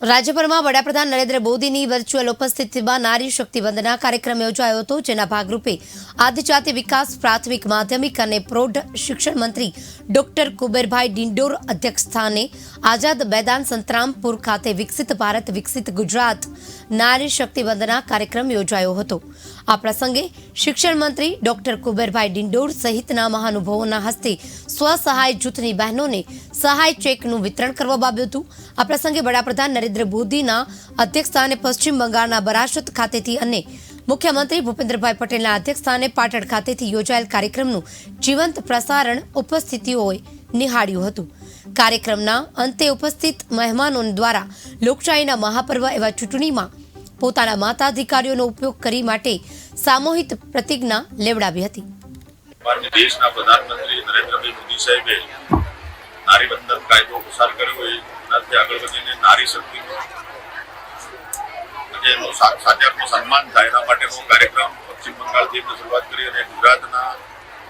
રાજ્યભરમાં વડાપ્રધાન નરેન્દ્ર મોદીની વર્ચ્યુઅલ ઉપસ્થિતિમાં નારી શક્તિ વંદના કાર્યક્રમ યોજાયો હતો, જેના ભાગરૂપે આદિજાતિ વિકાસ, પ્રાથમિક માધ્યમિક અને પ્રૌઢ શિક્ષણ મંત્રી ડોક્ટર કુબેરભાઈ ડિંડોર અધ્યક્ષસ્થાને આઝાદ મેદાન સંતરામપુર ખાતે વિકસિત ભારત, વિકસિત ગુજરાત નારી શક્તિ વંદના કાર્યક્રમ યોજાયો હતો. આ પ્રસંગે શિક્ષણ મંત્રી ડોક્ટર કુબેરભાઈ ડિંડોર સહિતના મહાનુભાવોના હસ્તે સ્વસહાય જૂથની બહેનોને સહાય ચેકનું વિતરણ કરવામાં આવ્યું હતું. આ પ્રસંગે વડાપ્રધાન નરેન્દ્ર મોદીના અધ્યક્ષસ્થાને પશ્ચિમ બંગાળના બરાસત ખાતેથી અને મુખ્યમંત્રી ભૂપેન્દ્રભાઈ પટેલના અધ્યક્ષસ્થાને પાટણ ખાતેથી યોજાયેલ કાર્યક્રમનું જીવંત પ્રસારણ ઉપસ્થિતિઓએ નિહાળ્યું હતું. કાર્યક્રમના અંતે ઉપસ્થિત મહેમાનો દ્વારા લોકશાહીના મહાપર્વ એવા ચૂંટણીમાં પોતાના મતાધિકારીઓનો ઉપયોગ કરી માટે સામૂહિક પ્રતિજ્ઞા લેવડાવી હતી. દેશના પ્રધાનમંત્રી નરેન્દ્રભાઈ મોદી સાહેબે નારી બંધન કાયદો પસાર કર્યો એ એનાથી આગળ વધીને નારી શક્તિનો અને એનો સા- સન્માન થાય એના માટેનો કાર્યક્રમ પશ્ચિમ બંગાળથી એમને શરૂઆત કરી અને ગુજરાતના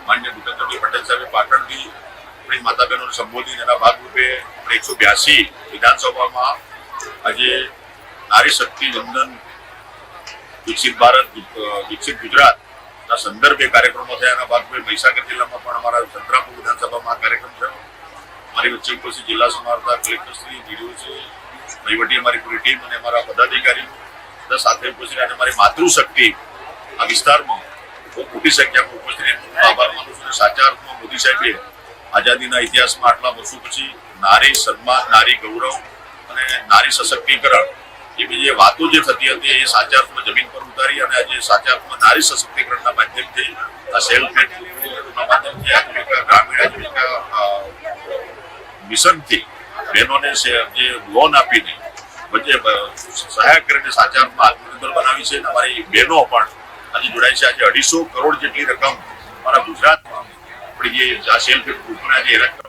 માન્ય ભૂપેન્દ્રભાઈ પટેલ સાહેબે પાટણથી આપણી માતા બહેનોને સંબોધીને એના ભાગરૂપે આપણે એકસો બ્યાસી વિધાનસભામાં આજે નારી શક્તિ વંદન વિકસિત ભારત, વિકસિત ગુજરાત ના સંદર્ભે કાર્યક્રમો થયા. એના ભાગરૂપે મહીસાગર જિલ્લામાં પણ અમારા સંતરામપુર વિધાનસભામાં કાર્યક્રમ થયો. મારી વચ્ચે ઉપસ્થિત જિલ્લા સમારતા કલેક્ટરશ્રી ડીડીઓશ્રી વહીવટી અમારી પૂરી ટીમ અને અમારા પદાધિકારીઓ સાથે ઉપસ્થિત અને અમારી માતૃશક્તિ આ વિસ્તારમાં બહુ મોટી સંખ્યામાં ઉપસ્થિત આભાર માનું છું સાચા અર્થમાં મોદી સાહેબે આઝાદીના ઇતિહાસમાં આટલા વર્ષો પછી નારી સન્માન, નારી ગૌરવ અને નારી સશક્તિકરણ એવી જે વાતો જે થતી હતી એ સાચા અર્થમાં જમીન પર ઉતારી અને આજે સાચા અર્થમાં નારી સશક્તિકરણના માધ્યમથી આ સેલ્ફ હેલ્પના માધ્યમથી આજીવિકા ગ્રામીણ આજીવિકા મિશનથી બહેનોને જે લોન આપીને વચ્ચે સહાય કરીને સાચા અર્થમાં આત્મનિર્ભર બનાવી છે અને અમારી બહેનો પણ આજે જોડાય છે. આજે અઢીસો કરોડ જેટલી રકમ અમારા ગુજરાતમાં આપણી જે સેલ્ફ હેલ્પ ગ્રુપના જે રકમ